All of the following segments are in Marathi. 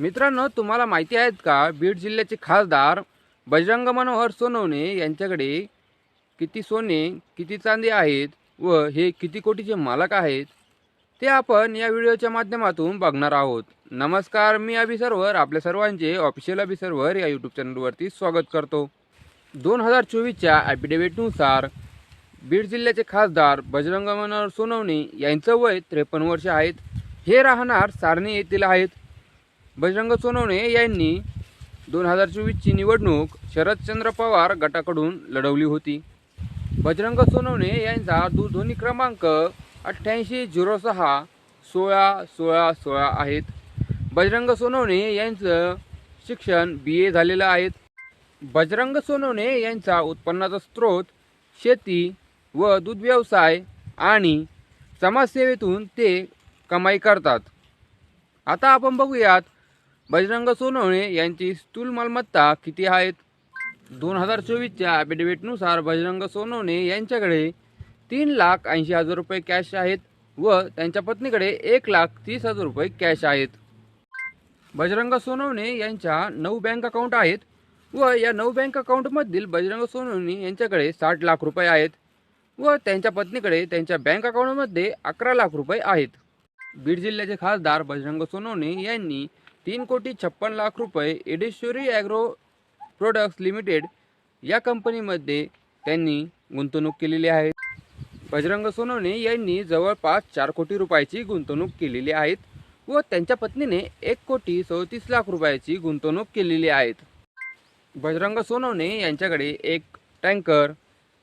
मित्रांनो तुम्हाला माहिती आहेत का बीड जिल्ह्याचे खासदार बजरंग मनोहर सोनवणे यांच्याकडे किती सोने किती चांदी आहेत व हे किती कोटीचे मालक आहेत ते आपण या व्हिडिओच्या माध्यमातून बघणार आहोत. नमस्कार मी अभिसर्वर आपल्या सर्वांचे ऑफिशियल अभिसर्वर या यूट्यूब चॅनलवरती स्वागत करतो. दोन हजार चोवीसच्या ॲफिडेव्हिटनुसार बीड जिल्ह्याचे खासदार बजरंग मनोहर सोनवणे यांचं वय त्रेपन्न वर्ष आहेत. हे राहणार सारणी येथील आहेत. बजरंग सोनवणे यांनी दोन हजार चोवीसची निवडणूक शरदचंद्र पवार गटाकडून लढवली होती. बजरंग सोनवणे यांचा दूरध्वनी क्रमांक अठ्ठ्याऐंशी झिरो सहा सोळा सोळा सोळा आहेत. बजरंग सोनवणे यांचं शिक्षण बी ए झालेलं आहे बजरंग सोनवणे यांचा उत्पन्नाचा स्रोत शेती व दूध व्यवसाय आणि समाजसेवेतून ते कमाई करतात. आता आपण बघूयात बजरंग सोनवणे यांची स्थूल मालमत्ता किती आहेत? दोन हजार चोवीसच्या ॲफिडेव्हिटनुसार बजरंग सोनवणे यांच्याकडे तीन लाख ऐंशी हजार रुपये कॅश आहेत व त्यांच्या पत्नीकडे एक लाख तीस हजार रुपये कॅश आहेत. बजरंग सोनवणे यांच्या नऊ बँक अकाउंट आहेत व या नऊ बँक अकाउंटमधील बजरंग सोनवणे यांच्याकडे साठ लाख रुपये आहेत व त्यांच्या पत्नीकडे त्यांच्या बँक अकाउंटमध्ये अकरा लाख रुपये आहेत. बीड जिल्ह्याचे खासदार बजरंग सोनवणे यांनी तीन कोटी छप्पन लाख रुपये एडेश्वरी ॲग्रो प्रोडक्ट्स लिमिटेड या कंपनीमध्ये त्यांनी गुंतवणूक केलेली आहे. बजरंग सोनवणे यांनी जवळपास चार कोटी रुपयाची गुंतवणूक केलेली आहेत व त्यांच्या पत्नीने एक कोटी सदतीस लाख रुपयाची गुंतवणूक केलेली आहेत. बजरंग सोनवणे यांच्याकडे एक टँकर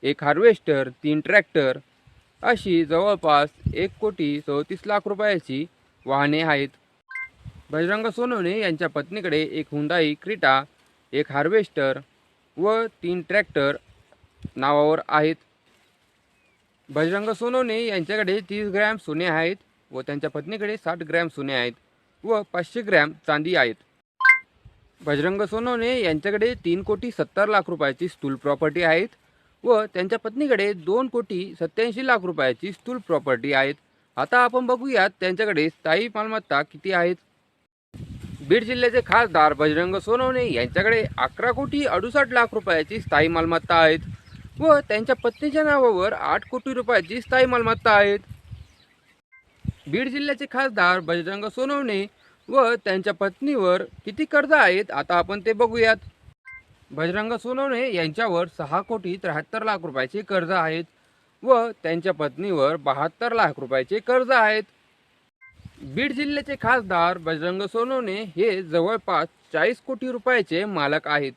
एक हार्वेस्टर तीन ट्रॅक्टर अशी जवळपास एक कोटी चौतीस लाख रुपयाची वाहने आहेत. बजरंग सोनवणे यांच्या पत्नीकडे एक हुंदाई क्रिटा एक हार्वेस्टर व तीन ट्रॅक्टर नावावर आहेत. बजरंग सोनवणे यांच्याकडे तीस ग्रॅम सोने आहेत व त्यांच्या पत्नीकडे साठ ग्रॅम सोने आहेत व पाचशे ग्रॅम चांदी आहेत. बजरंग सोनवणे यांच्याकडे तीन कोटी सत्तर लाख रुपयाची स्थूल प्रॉपर्टी आहेत. व त्यांच्या पत्नीकडे दोन कोटी सत्याऐंशी लाख रुपयाची स्थूल प्रॉपर्टी आहेत. आता आपण बघूयात त्यांच्याकडे स्थायी मालमत्ता किती आहेत. बीड जिल्ह्याचे खासदार बजरंग सोनवणे यांच्याकडे अकरा कोटी अडुसष्ट लाख रुपयाची स्थायी मालमत्ता आहेत व त्यांच्या पत्नीच्या नावावर आठ कोटी रुपयाची स्थायी मालमत्ता आहेत. बीड जिल्ह्याचे खासदार बजरंग सोनवणे व त्यांच्या पत्नीवर किती कर्ज आहेत आता आपण ते बघूयात. बजरंग सोनवणे यांच्यावर सहा कोटी त्र्याहत्तर लाख रुपयाचे कर्ज आहेत व त्यांच्या पत्नीवर बहात्तर लाख रुपयाचे कर्ज आहेत. बीड जिल्ह्याचे खासदार बजरंग सोनवणे हे जवळपास चाळीस कोटी रुपयाचे मालक आहेत.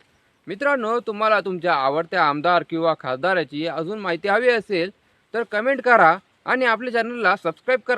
मित्रांनो तुम्हाला तुमच्या आवडत्या आमदार किंवा खासदाराची अजून माहिती हवी असेल तर कमेंट करा आणि आपल्या चॅनलला सबस्क्राईब करा.